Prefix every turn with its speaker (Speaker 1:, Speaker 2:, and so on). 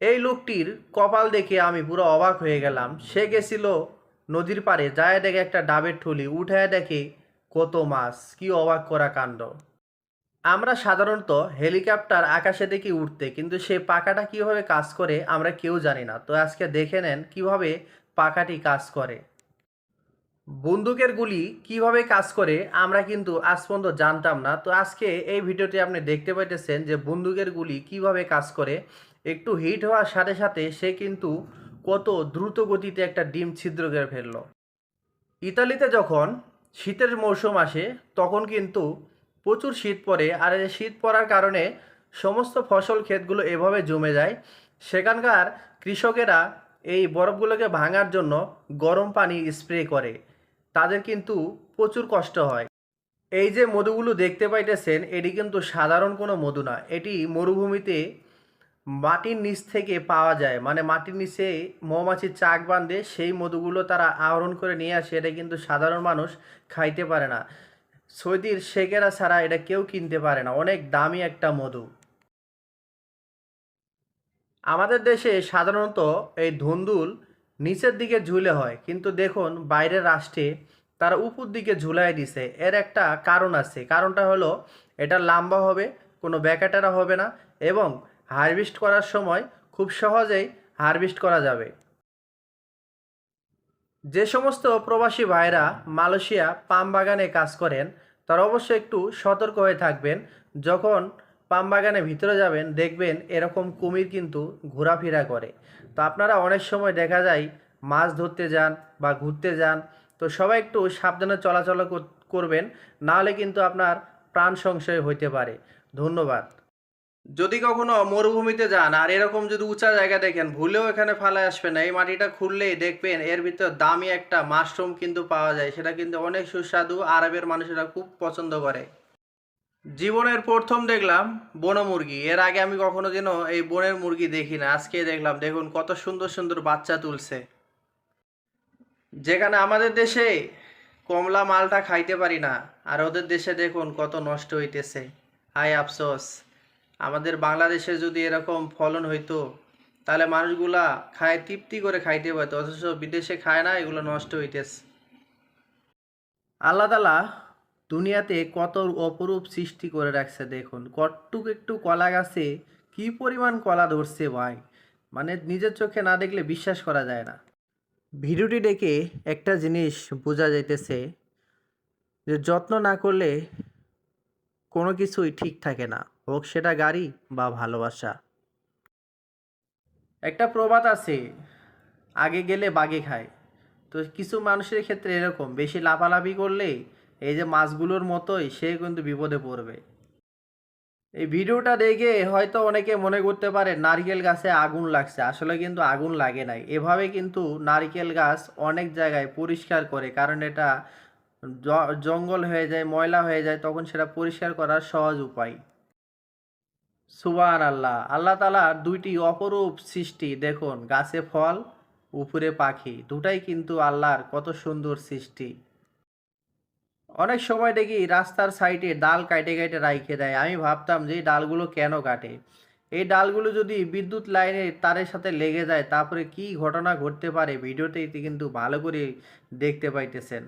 Speaker 1: এই লোকটির কপাল দেখে আমি পুরো অবাক হয়ে গেলাম। সে গেছিল নদীর পাড়ে, যায় দেখে একটা ডাবের ঠুলি উঠায় দেখে কত মাছ, কি অবাক করা কাণ্ড। আমরা সাধারণত হেলিকপ্টার আকাশে দেখি উঠতে কিন্তু সে পাখাটা কীভাবে কাজ করে আমরা কেউ জানি না। তো আজকে দেখে নেন কীভাবে পাখাটি কাজ করে। বন্দুকের গুলি কীভাবে কাজ করে আমরা কিন্তু আজ পর্যন্ত জানতাম না। তো আজকে এই ভিডিওটি আপনি দেখতে পাইতেছেন যে বন্দুকের গুলি কীভাবে কাজ করে একটু হিট হওয়ার সাথে সাথে সে কিন্তু কত দ্রুত গতিতে একটা ডিম ছিদ্র করে ফেলল। ইতালিতে যখন শীতের মৌসুম আসে, তখন কিন্তু প্রচুর শীত পড়ে আর এই শীত পড়ার কারণে সমস্ত ফসল ক্ষেতগুলো এভাবে জমে যায়। সেখানকার কৃষকেরা এই বরফগুলোকে ভাঙার জন্য গরম পানি স্প্রে করে। তাদের কিন্তু প্রচুর কষ্ট হয়। এই যে মধুগুলো দেখতে পাইতেছেন, এটি কিন্তু সাধারণ কোনো মধু না। এটি মরুভূমিতে মাটির নিচ থেকে পাওয়া যায়। মানে মাটির নিচে মৌমাছির চাক বাঁধে, সেই মধুগুলো তারা আহরণ করে নিয়ে আসে। এটা কিন্তু সাধারণ মানুষ খাইতে পারে না। সৌদির শেখেরা ছাড়া এটা কেউ কিনতে পারে না। অনেক দামি একটা মধু। আমাদের দেশে সাধারণত এই ধুন্দুল নিচের দিকে ঝুলে হয়। কিন্তু দেখুন, বাইরের রাষ্ট্রে তারা উপর দিকে ঝুলাই দিছে। এর একটা কারণ আছে। কারণটা হলো, এটা লম্বা হবে, কোনো ব্যাকাটারা হবে না এবং হারভেস্ট করার সময় খুব সহজেই হারভেস্ট করা যাবে। যে সমস্ত প্রবাসী ভাইরা মালয়েশিয়া পাম বাগানে কাজ করেন, তারা অবশ্যই একটু সতর্ক হয়ে থাকবেন। যখন পাম বাগানে ভিতরে যাবেন, দেখবেন এরকম কুমির কিন্তু ঘোরাফেরা করে। তো আপনারা অনেক সময় দেখা যায় মাছ ধরতে যান বা ঘুরতে যান, তো সবাই একটু সাবধানে চলাচল করবেন। নাহলে কিন্তু আপনার প্রাণ সংশয় হইতে পারে। ধন্যবাদ। যদি কখনো মরুভূমিতে যান, আর এরকম যদি উঁচা জায়গা দেখেন, ভুলেও এখানে ফালায় আসবেন না। এই মাটিটা খুললেই দেখবেন এর ভিতর দামি একটা মাশরুম কিন্তু পাওয়া যায়। সেটা কিন্তু অনেক সুস্বাদু। আরবের মানুষেরা খুব পছন্দ করে। জীবনের প্রথম দেখলাম বন মুরগি। এর আগে আমি কখনো যেন এই বনের মুরগি দেখি না। আজকে দেখলাম, দেখুন কত সুন্দর সুন্দর বাচ্চা তুলছে। যেখানে আমাদের দেশে কমলা মালটা খাইতে পারি না, আর ওদের দেশে দেখুন কত নষ্ট হইতেছে। হায় আফসোস। আমাদের বাংলাদেশে যদি এরকম ফলন হইতো, তাহলে মানুষগুলা খায় তৃপ্তি করে খাইতে পারতো, অথচ বিদেশে খায় না, এগুলো নষ্ট হইতেছে। আল্লাহ তালা দুনিয়াতে কত অপরূপ সৃষ্টি করে রাখছে দেখুন। কটটুক একটু কলা গাছে কি পরিমাণ কলা ধরছে ভাই? মানে নিজের চোখে না দেখলে বিশ্বাস করা যায় না। ভিডিওটি দেখে একটা জিনিস বোঝা যাইতেছে যে যত্ন না করলে কোনো কিছুই ঠিক থাকে না, হোক সেটা গাড়ি বা ভালোবাসা। একটা প্রবাদ আছে, আগে গেলে বাগে খায়। তো কিছু মানুষের ক্ষেত্রে এরকম, বেশি লাফালাফি করলে এই যে মাছগুলোর মতোই সে কিন্তু বিপদে পড়বে। এই ভিডিওটা দেখে হয়তো অনেকে মনে করতে পারে, নারকেল গাছে আগুন লাগছে। আসলে কিন্তু আগুন লাগে নাই। এভাবে কিন্তু নারকেল গাছ অনেক জায়গায় পরিষ্কার করে, কারণ এটা জঙ্গল হয়ে যায়, ময়লা হয়ে যায়, তখন সেটা পরিষ্কার করার সহজ উপায়। সুবান আল্লাহ আল্লাহ তালার দুইটি অপরূপ সৃষ্টি, দেখুন, গাছে ফল, উপরে পাখি, দুটাই কিন্তু আল্লাহর কত সুন্দর সৃষ্টি। অনেক সময় দেখি রাস্তার সাইডে ডাল কাটে কাটে রাইখে দেয়, আমি ভাবতাম যে ডালগুলো কেন কাটে? এই ডালগুলো যদি বিদ্যুৎ লাইনের তারের সাথে লেগে যায়, তারপরে কি ঘটনা ঘটতে পারে? ভিডিওতে কিন্তু ভালো করে দেখতে পাইতেছেন।